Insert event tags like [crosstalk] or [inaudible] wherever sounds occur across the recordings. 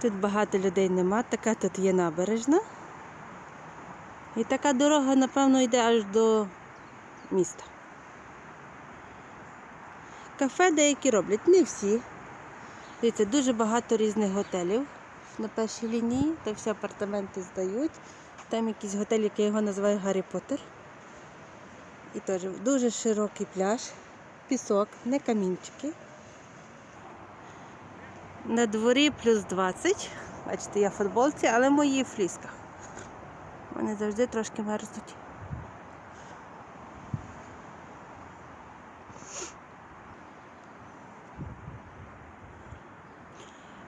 Тут багато людей нема, така тут є набережна. І така дорога, напевно, йде аж до міста. Кафе деякі роблять, не всі. Дивіться, дуже багато різних готелів на першій лінії, там всі апартаменти здають. Там якийсь готель, який його називають Гаррі Поттер. І теж дуже широкий пляж, пісок, не камінчики. На дворі плюс 20. Бачите, я в футболці, але мої в флісках. Вони завжди трошки мерзнуть.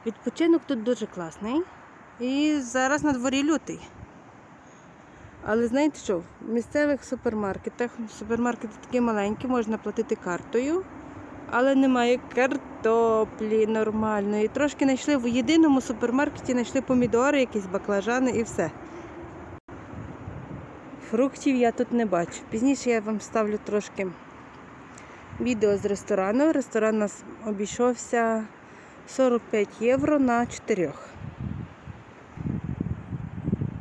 Відпочинок тут дуже класний. І зараз на дворі лютий. Але знаєте що? В місцевих супермаркетах, супермаркети такі маленькі, можна платити картою, але немає картоплі нормальної. Трошки знайшли в єдиному супермаркеті, знайшли помідори, якісь баклажани і все. Фруктів я тут не бачу. Пізніше я вам ставлю трошки відео з ресторану. Ресторан у нас обійшовся 45 євро на 4.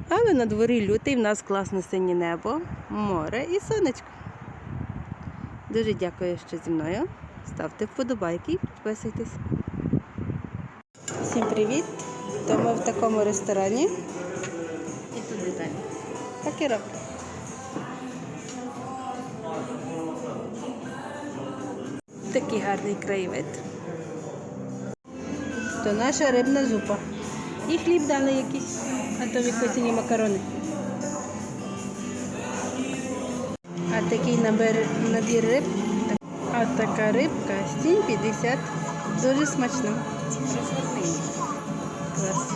Але на дворі лютий в нас класне синє небо, море і сонечко. Дуже дякую, що зі мною. Ставте вподобайки, підписуйтесь. Всім привіт! То ми в такому ресторані. І тут деталі. Так і роблю. Такий гарний краєвид. То наша рибна зупа. І хліб дали якийсь, а то відкосені макарони. А такий набір, набір риб. А така рибка 7,50. Дуже смачно. Клас.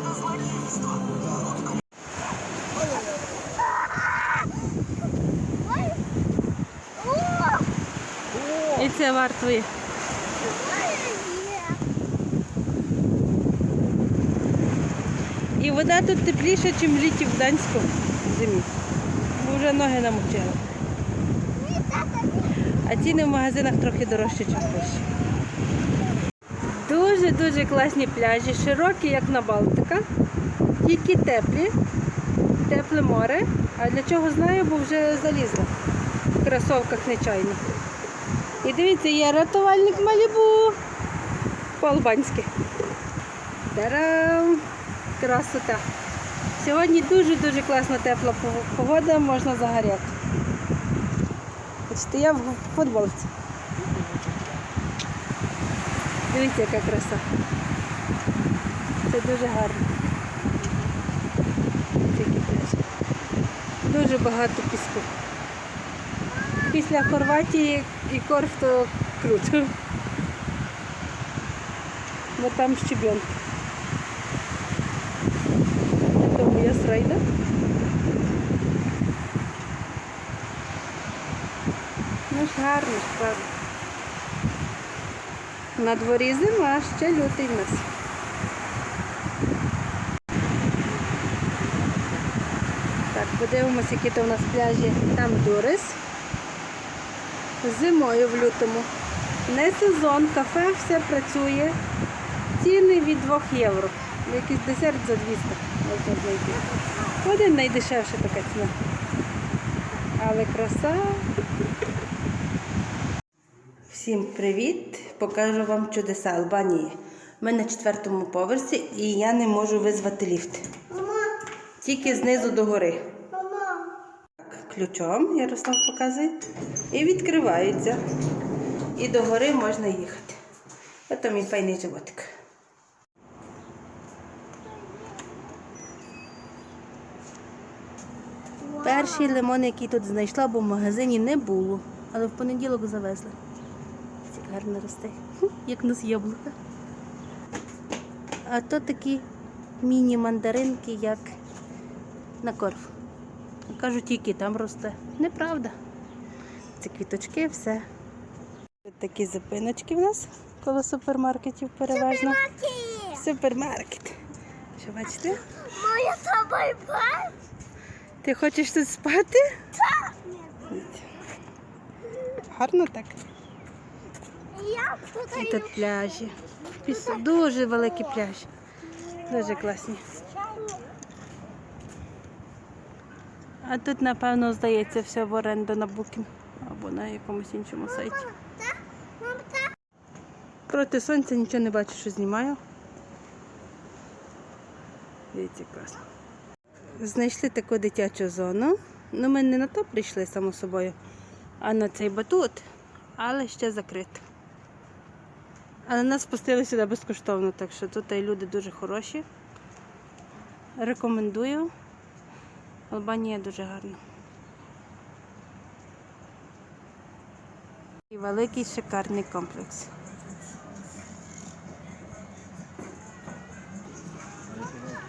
І це вартує. І вода тут тепліша, ніж літі в Данську зимі. Бо вже ноги намочили. Ціни в магазинах трохи дорожчі, ніж Польщі. Дуже-дуже класні пляжі, широкі, як на Балтика, тільки теплі, тепле море. А для чого знаю, бо вже залізла в кросовках нечайно. І дивіться, є рятувальник Малібу по-албанськи. Тарам! Красота. Сьогодні дуже-дуже класна тепла погода, можна загоряти. Бачите, я в футболці. Дивіться, яка краса. Це дуже гарно. Дуже багато піску. Після Хорватії і Корф то круто. Бо там щебенка. Тому я срайда. Ну ж гарно ж. На дворі зима, ще лютий нас. Так, подивимося, які то у нас пляжі. Там Дурис. Зимою в лютому. Не сезон, кафе все працює. Ціни від 2 євро. Якийсь десерт за 200 можна знайти. Один найдешевша така ціна. Але краса. Всім привіт! Покажу вам чудеса Албанії. Ми на четвертому поверсі і я не можу визвати ліфт. Тільки знизу до гори. Так, Ключом Ярослав показує. І відкривається. І до гори можна їхати. Ото мій файний животик. Перший лимон, який тут знайшла, бо в магазині не було. Але в понеділок завезли. Гарно росте. [laughs] Як у нас яблука. А то такі міні-мандаринки, як на корф. Кажуть, тільки там росте. Неправда. Це квіточки, все. Такі зупиночки в нас коло супермаркетів переважно. Супермаркет. Що бачите? Моя тобою бать? Ти хочеш тут спати? Гарно так. І тут пляжі. Дуже великі пляжі. Дуже класні. А тут, напевно, здається, все в оренду на Booking або на якомусь іншому сайті. Проти сонця нічого не бачу, що знімаю. Дивіться, класно. Знайшли таку дитячу зону. Ну, ми не на то прийшли, само собою, а на цей батут, але ще закрито. Але нас пустили сюди безкоштовно, так що тут і люди дуже хороші. Рекомендую. Албанія дуже гарна. І великий шикарний комплекс.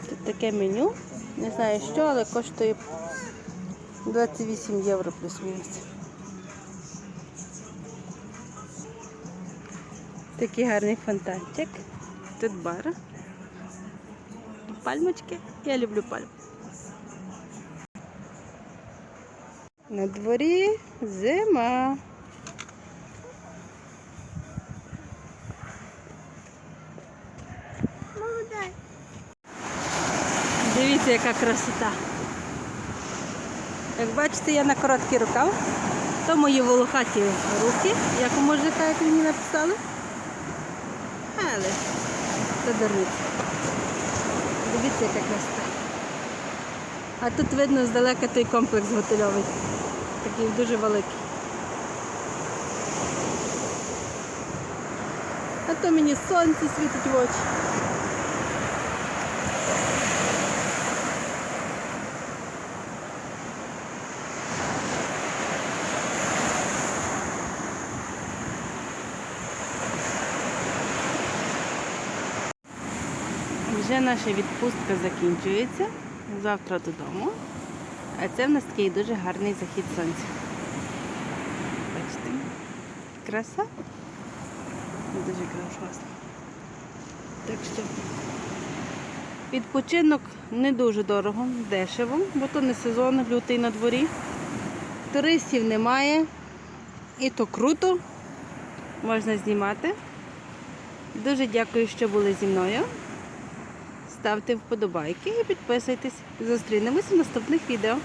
Тут таке меню. Не знаю що, але коштує 28 євро плюс-мінус. Такий гарний фонтанчик. Тут бар. Пальмочки. Я люблю пальм. На дворі зима. Мам, дай. Дивіться, яка красота. Як бачите, я на короткий рукав, то мої волохаті руки, як у мужика, як мені написали. Але це дурниця. Дивіться, яка краса. А тут видно здалека той комплекс готельовий. Такий дуже великий. А то мені сонце світить в очі. Вже наша відпустка закінчується. Завтра додому. А це в нас такий дуже гарний захід сонця. Бачите? Краса. Дуже класно. Так що відпочинок не дуже дорого, дешево, бо то не сезон, лютий на дворі. Туристів немає. І то круто. Можна знімати. Дуже дякую, що були зі мною. Ставте вподобайки і підписуйтесь. Зустрінемось в наступних відео.